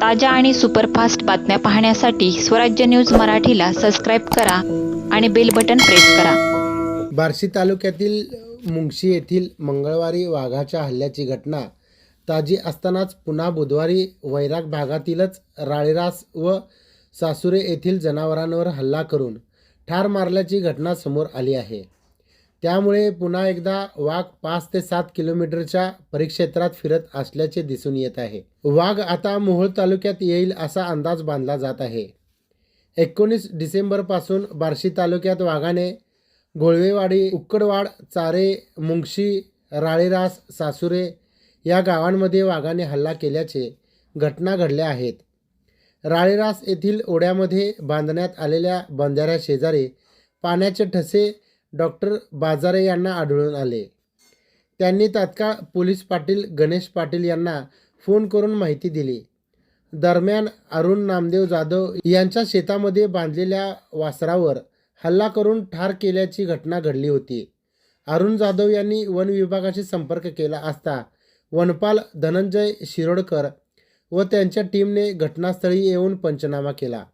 ताज्या आणि सुपरफास्ट बातम्या पाहण्यासाठी स्वराज्य न्यूज मराठीला सबस्क्राईब करा आणि बेल बटन प्रेस करा. बार्शी तालुक्यातील मुंगशी येथील मंगळवारी वाघाच्या हल्ल्याची घटना ताजी असतानाच पुन्हा बुधवारी वैराग भागातीलच राळेरास व सासुरे येथील जनावरांवर हल्ला करून ठार मारल्याची घटना समोर आली आहे. त्यामुळे पुन्हा एकदा वाघ पाच ते सात किलोमीटरच्या परिक्षेत्रात फिरत असल्याचे दिसून येत आहे. वाघ आता मोहोळ तालुक्यात येईल असा अंदाज बांधला जात आहे. एकोणीस डिसेंबरपासून बार्शी तालुक्यात वाघाने घोळवेवाडी उक्कडवाड चारे मुंगशी राळेरास सासुरे या गावांमध्ये वाघाने हल्ला केल्याचे घटना घडल्या आहेत. राळेरास येथील ओढ्यामध्ये बांधण्यात आलेल्या बंधाऱ्या शेजारी पाण्याचे ठसे डॉक्टर बाजारे यांना आढळून आले. त्यांनी तात्काळ पोलीस पाटील गणेश पाटील यांना फोन करून माहिती दिली. दरम्यान अरुण नामदेव जाधव यांच्या शेतामध्ये बांधलेल्या वासरावर हल्ला करून ठार केल्याची घटना घडली होती. अरुण जाधव यांनी वन विभागाशी संपर्क केला असता वनपाल धनंजय शिरोडकर व त्यांच्या टीमने घटनास्थळी येऊन पंचनामा केला.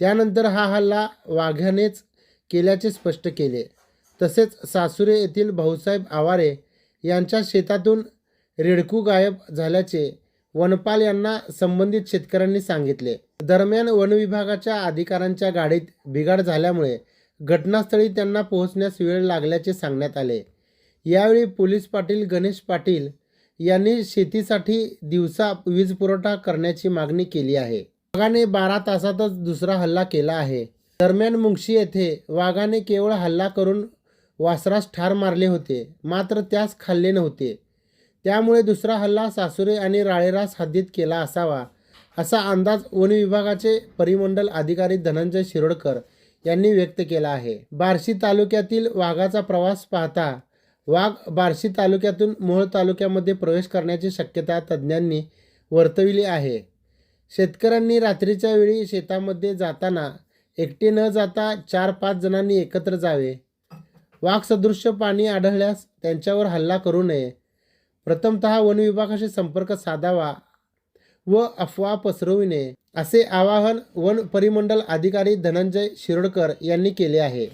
त्यानंतर हा हल्ला वाघ्यानेच केल्याचे स्पष्ट केले. तसेच सासुरे येथील भाऊसाहेब आवारे यांच्या शेतातून रेडकू गायब झाल्याचे वनपाल यांना संबंधित शेतकऱ्यांनी सांगितले. दरम्यान वनविभागाच्या अधिकाऱ्यांच्या गाडीत बिघाड झाल्यामुळे घटनास्थळी त्यांना पोहोचण्यास वेळ लागल्याचे सांगण्यात आले. यावेळी पोलीस पाटील गणेश पाटील यांनी शेतीसाठी दिवसा वीज पुरवठा करण्याची मागणी केली आहे. बागाने बारा तासातच दुसरा हल्ला केला आहे. दरम्यान मुंगशी येथे वाघाने केवळ हल्ला करून वासरास ठार मारले होते मात्र त्यास खाल्ले नव्हते. त्यामुळे दुसरा हल्ला सासुरे आणि राळेरास हद्दीत केला असावा असा अंदाज वन विभागाचे परिमंडल अधिकारी धनंजय शिरोडकर यांनी व्यक्त केला आहे. बार्शी तालुक्यातील वाघाचा प्रवास पाहता वाघ बार्शी तालुक्यातून मोहोळ तालुक्यामध्ये प्रवेश करण्याची शक्यता तज्ज्ञांनी वर्तविली आहे. शेतकऱ्यांनी रात्रीच्या वेळी शेतामध्ये जाताना एकटे न जाता चार पाच जणांनी एकत्र जावे. वाघसदृश्य पाणी आढळल्यास त्यांच्यावर हल्ला करू नये. प्रथमतः वन विभागाशी संपर्क साधावा व अफवा पसरवू नये असे आवाहन वन परिमंडल अधिकारी धनंजय शिरोडकर यांनी केले आहे.